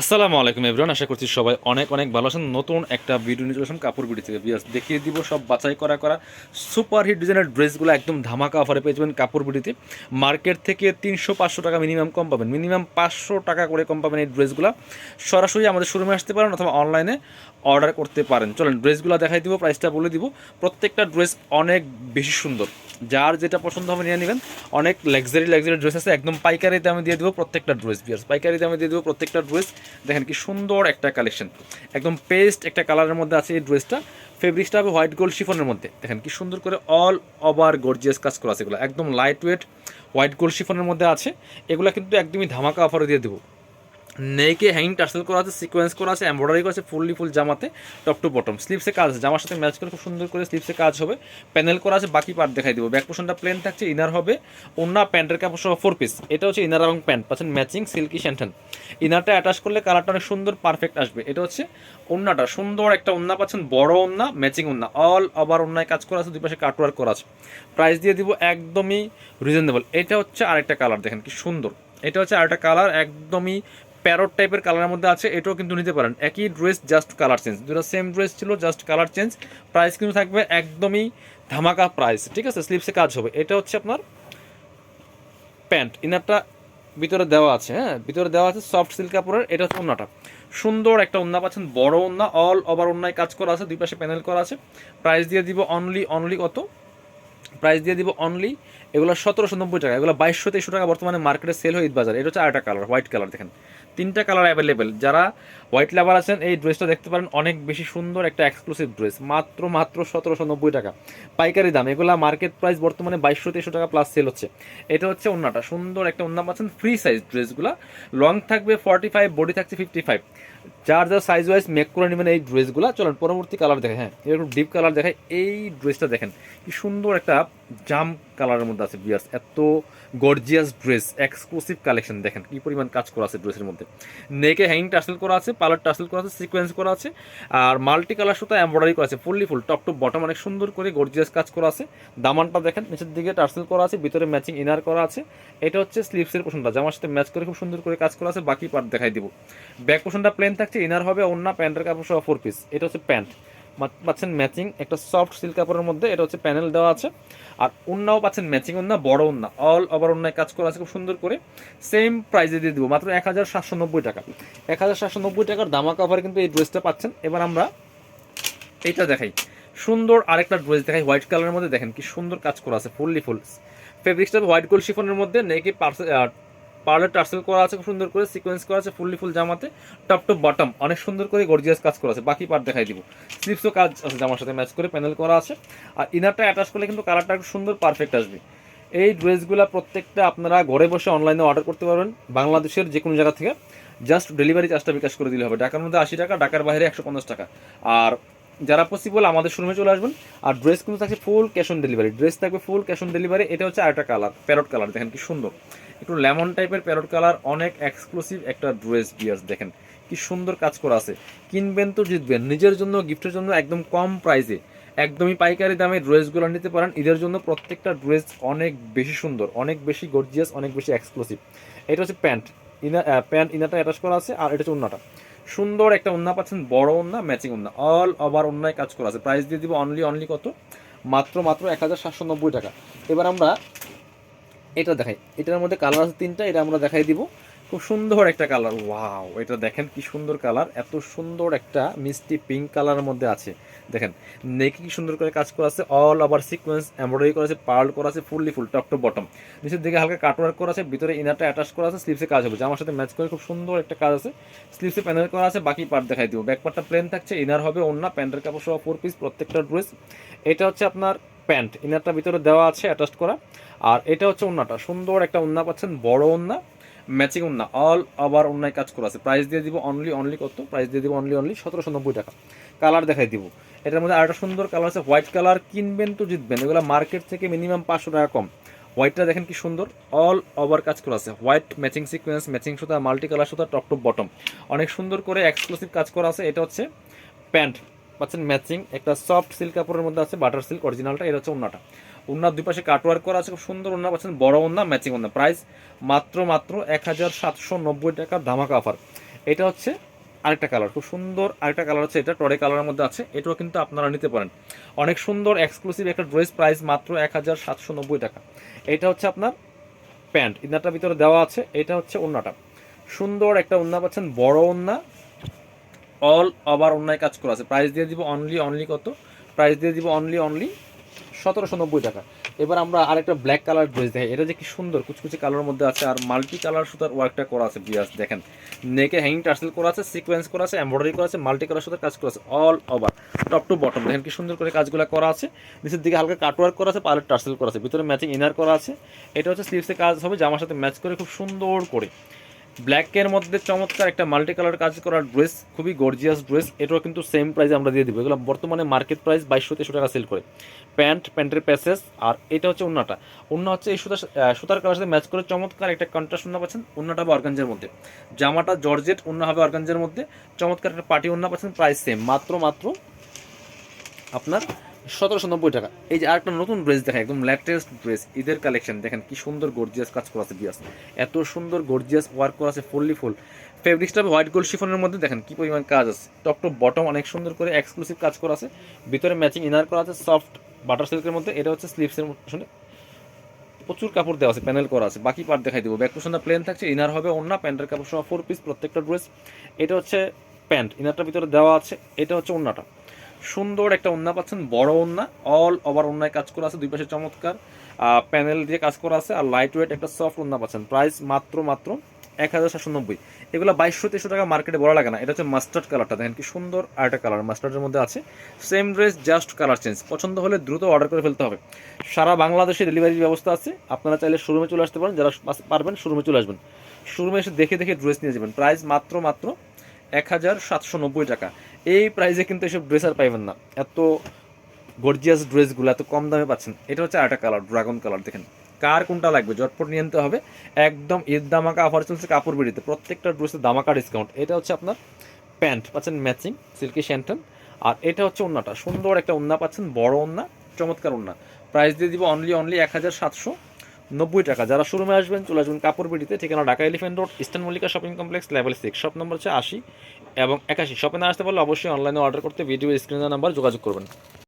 আসসালামু আলাইকুম এভরিওয়ান আশা করছি সবাই অনেক অনেক ভালো আছেন। নতুন একটা ভিডিও নিয়ে চলে কাপড় বিডি থেকে। বিয়াস দেখিয়ে দিব সব বাছাই করা করা সুপার হিট ডিজাইনের ড্রেসগুলো একদম ধামাকা অফারে পেয়ে যাবেন কাপড় বিডিতে মার্কেট থেকে তিনশো পাঁচশো টাকা মিনিমাম কম পাবেন। মিনিমাম পাঁচশো টাকা করে কম পাবেন এই ড্রেসগুলো। সরাসরি আমাদের শোরুমে আসতে পারেন অথবা অনলাইনে অর্ডার করতে পারেন। চলেন, ড্রেসগুলো দেখাই দিব প্রাইসটা বলে দিব। প্রত্যেকটা ড্রেস অনেক বেশি সুন্দর। যার যেটা পছন্দ হবে নিয়ে নেবেন। অনেক লাক্সারি লাক্সারি ড্রেস আছে। একদম পাইকারি দামে দিয়ে দেবো প্রত্যেকটা ড্রেস বিয়ার্স পাইকারি দামে দিয়ে দেবো প্রত্যেকটা ড্রেস দেখেন কি সুন্দর একটা কালেকশন একদম পেস্ট একটা কালারের মধ্যে আছে এই ড্রেসটা ফেব্রিক্সটা হবে হোয়াইট গোল্ড শিফনের মধ্যে। দেখেন কি সুন্দর করে অল ওভার গর্জিয়াস কাজ করা আছে এগুলো। একদম লাইট ওয়েট হোয়াইট গোল্ড শিফনের মধ্যে আছে। এগুলো কিন্তু একদমই ধামাকা অফারে দিয়ে দেবো। নেকে হ্যাঙ্গিং টার্সেল করা আছে সিকোয়েন্স করা আছে এমব্রয়ডারি করা আছে, ফুললি ফুল জামাতে টপ টু বটম স্লিপসে কাজ জামার সাথে ম্যাচ করে খুব সুন্দর করে স্লিপসে কাজ হবে। প্যানেল করা আছে, বাকি পার্ট দেখাই দেবো। ব্যাক পোর্শনটা প্লেন থাকছে ইনার হবে। অন্য প্যান্টের কাপড় সহ ফোর পিস এটা হচ্ছে ইনার এবং প্যান্ট পাচ্ছেন ম্যাচিং সিল্কি স্যান্টেন ইনারটা অ্যাটাচ করলে কালারটা অনেক সুন্দর পারফেক্ট আসবে। এটা হচ্ছে ওন্নাটা সুন্দর একটা ওন্না পাচ্ছেন, বড় ওন্না ম্যাচিং ওন্না অল ওভার ওন্নায় কাজ করা আছে দুই পাশে কাটওয়ার্ক করা আছে। প্রাইস দিয়ে দিব একদমই রিজনেবল এটা হচ্ছে আরেকটা কালার দেখেন কি সুন্দর। এটা হচ্ছে আরেকটা কালার একদমই প্যারট টাইপের কালারের মধ্যে আছে, এটাও কিন্তু নিতে পারেন। একই ড্রেস জাস্ট কালার চেঞ্জ দুটো সেম ড্রেস ছিল জাস্ট কালার চেঞ্জ প্রাইস কিন্তু থাকবে একদমই ধামাকা প্রাইস ঠিক আছে? স্লিপসে কাজ হবে। এটা হচ্ছে আপনার প্যান্ট। ইনারটা ভিতরে দেওয়া আছে হ্যাঁ? ভিতরে দেওয়া আছে সফট সিল্ক কাপড়ের। এটা হচ্ছে ওন্নাটা। সুন্দর একটা ওন্না পাচ্ছেন, বড় ওন্না অল ওভার ওন্নায় কাজ করা আছে, দুই পাশে প্যানেল করা আছে। প্রাইস দিয়ে দিব অনলি অনলি কত? প্রাইস দিয়ে দিব অনলি এগুলো সতেরোশো নব্বই টাকা। এগুলো বাইশশো তেইশশো টাকা বর্তমানে মার্কেটে সেল হয় ঈদ বাজার এটা হচ্ছে আরেকটা কালার হোয়াইট কালার দেখেন। তিনটা কালার অ্যাভেলেবেল যারা হোয়াইট লাভার আছেন, এই ড্রেসটা দেখতে পারেন, অনেক বেশি সুন্দর একটা এক্সক্লুসিভ ড্রেস মাত্র মাত্র সতেরোশো নব্বই টাকা। পাইকারি দাম। এগুলা মার্কেট প্রাইস বর্তমানে বাইশশো তেইশশো টাকা প্লাস সেল হচ্ছে। এটা হচ্ছে অন্যটা সুন্দর একটা অন্য পাচ্ছেন ফ্রি সাইজ ড্রেসগুলো লং থাকবে ফর্টি ফাইভ বডি থাকছে ফিফটি ফাইভ যার যার সাইজ ওয়াইজ মেক করে নেবেন এই ড্রেসগুলো চলেন, পরবর্তী কালার দেখে হ্যাঁ এরকম ডিপ কালার দেখায় এই ড্রেসটা দেখেন, কি সুন্দর একটা জাম কালারের মধ্যে আছে বিয়ার্স এত গর্জিয়াস ড্রেস এক্সক্লুসিভ কালেকশন দেখেন কি পরিমাণ কাজ করা আছে ড্রেসের মধ্যে। নেকে হ্যাঙ্গিং টাসেল করা আছে পালার টাসেল করা আছে সিকোয়েন্স করা আছে, আর মাল্টি কালার সুতা এমব্রয়ডারি করা আছে fully full top to bottom অনেক সুন্দর করে গর্জিয়াস কাজ করা আছে। দামানটা দেখেন, নিচের দিকে টার্সেল করা আছে, ভিতরে ম্যাচিং ইনার করা আছে। এটা হচ্ছে স্লিপসের পোশনটা জামার সাথে ম্যাচ করে খুব সুন্দর করে কাজ করা আছে। বাকি পার্ট দেখাই দিব। ব্যাক পোশনটা প্লেন থাকছে ইনার হবে অন্য প্যান্টের কাপড় সহ ফোর পিস এটা হচ্ছে প্যান্ট পাচ্ছেন ম্যাচিং একটা সফট সিল্ক কাপড়ের মধ্যে, এটা হচ্ছে প্যানেল দেওয়া আছে। আর অন্যও পাচ্ছেন ম্যাচিং উন্না, বড় উন্না। অল ওভার অন্যায় কাজ করা আছে, খুব সুন্দর করে। সেম প্রাইজে দিয়ে দিব, মাত্র এক হাজার সাতশো নব্বই টাকা। এক হাজার সাতশো নব্বই টাকার দামা কাভারে কিন্তু এই ড্রেসটা পাচ্ছেন। এবার আমরা এইটা দেখাই। সুন্দর আরেকটা ড্রেস দেখাই হোয়াইট কালারের মধ্যে। দেখেন কি সুন্দর কাজ করা আছে ফুললি ফুল ফেব্রিক্সটা হোয়াইট গোল্ড শিফনের মধ্যে, নেকি পার্সেল পার্লার টার্সেল করা আছে, খুব সুন্দর করে সিকোয়েন্স করা আছে, ফুললি ফুল জামাতে টপ টপ বটম অনেক সুন্দর করে গর্জিয়াস কাজ করা আছে। বাকি পার্ট দেখাই দিব। স্লিপসও কাজ আছে জামার সাথে ম্যাচ করে প্যানেল করা আছে। আর ইনারটা অ্যাটাচ করলে কিন্তু কালারটা একটু সুন্দর পারফেক্ট আসবে। এই ড্রেসগুলো প্রত্যেকটা আপনারা ঘরে বসে অনলাইনে অর্ডার করতে পারবেন। বাংলাদেশের যে কোনো জায়গা থেকে। জাস্ট ডেলিভারি চার্জটা বিকাশ করে দিলে হবে। ঢাকার মধ্যে আশি টাকা, ঢাকার বাইরে একশো পঞ্চাশ টাকা। আর যারা পসিবল আমাদের শোরুমে চলে আসবেন। আর ড্রেস কিন্তু থাকছে full cash on delivery dress থাকবে ফুল ক্যাশ অন ডেলিভারি এটা হচ্ছে আরেকটা কালার প্যারট কালার দেখেন কি সুন্দর। একটু লেমন টাইপের প্যারট কালার অনেক এক্সক্লুসিভ একটা ড্রেস বিয়ার্স দেখেন কি সুন্দর কাজ করা আছে। কিনবেন তো জিতবেন, নিজের জন্য গিফটের জন্য একদম কম প্রাইসে একদমই পাইকারি দামে ড্রেসগুলো নিতে পারেন। ঈদের জন্য প্রত্যেকটা ড্রেস অনেক বেশি সুন্দর, অনেক বেশি গর্জিয়াস অনেক বেশি এক্সক্লুসিভ এটা হচ্ছে প্যান্ট ইনা প্যান্ট ইনারটা অ্যাটাচ করা আছে, আর এটা হচ্ছে উন্নাটা। সুন্দর একটা ওন্না পাচ্ছেন, বড় ওন্না ম্যাচিং ওন্না অল ওভার ওন্নায় কাজ করা আছে। প্রাইস দিয়ে দিব অনলি অনলি কত? মাত্র মাত্র এক হাজার সাতশো নব্বই টাকা। এবার আমরা এটা দেখাই। এটার মধ্যে কালার আছে তিনটা, এটা আমরা দেখাই দিব। খুব সুন্দর একটা কালার ওয়াও এটা দেখেন কি সুন্দর কালার এত সুন্দর একটা মিষ্টি পিঙ্ক কালারের মধ্যে আছে। দেখেন নেকে কি সুন্দর করে কাজ করা আছে। অল ওভার সিকোয়েন্স এমব্রয়ডারি করা আছে পার্ল করা আছে fully full top to bottom নিচের দিকে হালকা কাটওয়ার্ক করা আছে, ভিতরে ইনারটা অ্যাটাচ করা আছে স্লিপসে কাজ হবে। আমার সাথে ম্যাচ করে খুব সুন্দর একটা কাজ আছে। স্লিপসে প্যানেল করা আছে, বাকি পার্ট দেখাই দিব। ব্যাক পার্টটা প্লেন থাকছে ইনার হবে অন্য প্যান্টের কাপড় সহ ফোর পিস প্রত্যেকটা ড্রেস এটা হচ্ছে আপনার প্যান্ট ইনারটা ভিতরে দেওয়া আছে অ্যাটাচ করা। আর এটা হচ্ছে ওন্নাটা সুন্দর একটা ওন্না পাচ্ছেন, বড় ওন্না ম্যাচিং ওন্না অল ওভার অন্যায় কাজ করা আছে। প্রাইস দিয়ে দিব অনলি অনলি কত? প্রাইস দিয়ে দিব অনলি অনলি সতেরোশো নব্বই টাকা। কালার দেখাই দিব। এটার মধ্যে আরেকটা সুন্দর কালার আছে হোয়াইট কালার কিনবেন তো জিতবেন। এগুলো মার্কেট থেকে মিনিমাম পাঁচশো টাকা কম। হোয়াইটটা দেখেন কি সুন্দর অল ওভার কাজ করা আছে। হোয়াইট ম্যাচিং সিকোয়েন্স ম্যাচিং সুতা মাল্টি কালার সুতা টপ টপ বটম অনেক সুন্দর করে এক্সক্লুসিভ কাজ করা আছে। এটা হচ্ছে প্যান্ট। পাচ্ছেন ম্যাচিং। একটা সফট সিল্ক কাপড়ের মধ্যে আছে বাটার সিল্ক, অরিজিনালটা এটা হচ্ছে ওন্নাটা। ওনার দুই পাশে কাটওয়ার্ক করা আছে, খুব সুন্দর ওনা পাচ্ছেন, বড় ওনা ম্যাচিং ওনা প্রাইস মাত্র মাত্র এক হাজার সাতশো নব্বই টাকা ধামাকা অফার এটা হচ্ছে আরেকটা কালার খুব সুন্দর আরেকটা কালার হচ্ছে এটা, টরে কালারের মধ্যে আছে, এটাও কিন্তু আপনারা নিতে পারেন। অনেক সুন্দর এক্সক্লুসিভ একটা ড্রেস প্রাইস মাত্র এক হাজার সাতশো নব্বই টাকা। এটা হচ্ছে আপনার প্যান্ট ইনারটার ভিতরে দেওয়া আছে, এটা হচ্ছে ওন্নাটা। সুন্দর একটা ওন্না পাচ্ছেন, বড় ওন্না অল ওভার অন্যায় কাজ করা আছে। প্রাইস দিয়ে দিব অনলি অনলি কত? প্রাইস দিয়ে দিব অনলি অনলি সতেরোশো নব্বই টাকা। এবার আমরা আরেকটা ব্ল্যাক কালার ড্রেস দেখি এটা যে কি সুন্দর, কুচকুচি কালারের মধ্যে আছে, আর মাল্টি কালার সুতার ওয়ার্কটা করা আছে, বিয়াস, দেখেন। নেকে হ্যাঙ্গিং টার্সেল করা আছে সিকোয়েন্স করা আছে এমব্রয়ডারি করা আছে মাল্টি কালার সুতার কাজ করা আছে all over top to bottom দেখেন কি সুন্দর করে কাজগুলো করা আছে। নিচের দিকে হালকা কাটওয়ার্ক করা আছে পালের টার্সেল করা আছে, ভিতরে ম্যাচিং ইনার করা আছে। এটা হচ্ছে স্লিভসে কাজ হবে, জামার সাথে ম্যাচ করে খুব সুন্দর করে। ব্ল্যাকের মধ্যে চমৎকার একটা মাল্টি কালার কাজ করা ড্রেস খুবই গর্জিয়াস ড্রেস এটাও কিন্তু সেম প্রাইসে আমরা দিয়ে দিব। এগুলো বর্তমানে মার্কেট প্রাইস বাইশশো তেশো টাকা সেল করে। প্যান্ট প্যান্টের প্যাসেজ আর এটা হচ্ছে উন্নাটা। উন্না হচ্ছে এই আহ, সুতার কালার সাথে ম্যাচ করে চমৎকার একটা কন্ট্রাস্ট উন্না পাচ্ছেন উন্নাটা হবে অর্গানজের মধ্যে। জামাটা জর্জেট উন্না হবে অর্গানজের মধ্যে। চমৎকার একটা পার্টি উন্না পাচ্ছেন প্রাইস সেম মাত্র মাত্র আপনার সতেরোশো নব্বই টাকা। এই যে আরেকটা নতুন ড্রেস দেখেন, একদম লেটেস্ট ড্রেস ঈদের কালেকশন দেখেন কি সুন্দর গর্জিয়াস কাজ করা আছে বিয়াস এত সুন্দর গর্জিয়াস ওয়ার্ক করা আছে ফুললি ফুল। ফেব্রিক্সটা হোয়াইট গোল্ড শিফনের মধ্যে, দেখেন কি পরিমাণ কাজ আছে। টপ টু বটম অনেক সুন্দর করে এক্সক্লুসিভ কাজ করা আছে। ভিতরে ম্যাচিং ইনার করা আছে সফট বাটার সিল্কের মধ্যে। এটা হচ্ছে স্লিপসের আসলে প্রচুর কাপড় দেওয়া আছে প্যানেল করা আছে। বাকি পার্ট দেখাই দেবো। ব্যাক পোশনটা প্লেন থাকছে ইনার হবে অন্য প্যান্টের কাপড় সহ ফোর পিস প্রত্যেকটা ড্রেস এটা হচ্ছে প্যান্ট ইনারটার ভিতরে দেওয়া আছে, এটা হচ্ছে ওন্নাটা সুন্দর একটা ওন্না পাচ্ছেন, বড় ওন্না অল ওভার ওন্নায় কাজ করা আছে, দুই পাশে চমৎকার। প্যানেল দিয়ে কাজ করা আছে, আর লাইট ওয়েট একটা সফট ওন্না পাচ্ছেন। প্রাইস মাত্র মাত্র এক হাজার সাতশো নব্বই। এগুলো বাইশশো তেইশশো টাকা মার্কেটে বড় লাগে না। এটা হচ্ছে মাস্টার্ড কালারটা দেখেন কি সুন্দর আর একটা কালার মাস্টার্ডের মধ্যে আছে। Same dress just colour change পছন্দ হলে দ্রুত অর্ডার করে ফেলতে হবে। সারা বাংলাদেশে ডেলিভারির ব্যবস্থা আছে। আপনারা চাইলে শোরুমে চলে আসতে পারেন। যারা পারবেন শোরুমে চলে আসবেন। শোরুমে এসে দেখে দেখে ড্রেস নিয়ে যাবেন। প্রাইস মাত্র মাত্র এক হাজার সাতশো নব্বই টাকা। এই প্রাইসে কিন্তু এসব ড্রেস আর পাইবেন না। এত গর্জিয়াস ড্রেসগুলো এত কম দামে পাচ্ছেন। এটা হচ্ছে আরেকটা কালার ড্রাগন কালার দেখেন। কার কোনটা লাগবে? জটপট নিয়ে হবে। একদম ঈদ দামাকা অফার চলছে কাপড় বিড়িতে। প্রত্যেকটা ড্রেসের দামাকা ডিসকাউন্ট এটা হচ্ছে আপনার প্যান্ট পাচ্ছেন ম্যাচিং সিল্কি শ্যান্টন আর এটা হচ্ছে ওন্নাটা। সুন্দর একটা ওন্না পাচ্ছেন, বড় ওন্না, চমৎকার ওন্না। প্রাইস দিয়ে দিব অনলি অনলি এক হাজার সাতশো। নব্বই টাকা। যারা শোরুমে আসবেন, চলে আসবেন কাপড় বিটিতে ঠিকানা Dhaka elephant road, eastern Mallika shopping complex level six shop number হচ্ছে আশি এবং একাশি। শপে না আসতে পারলে অবশ্যই অনলাইনে অর্ডার করতে ভিডিও স্ক্রিনের নাম্বার যোগাযোগ করবেন।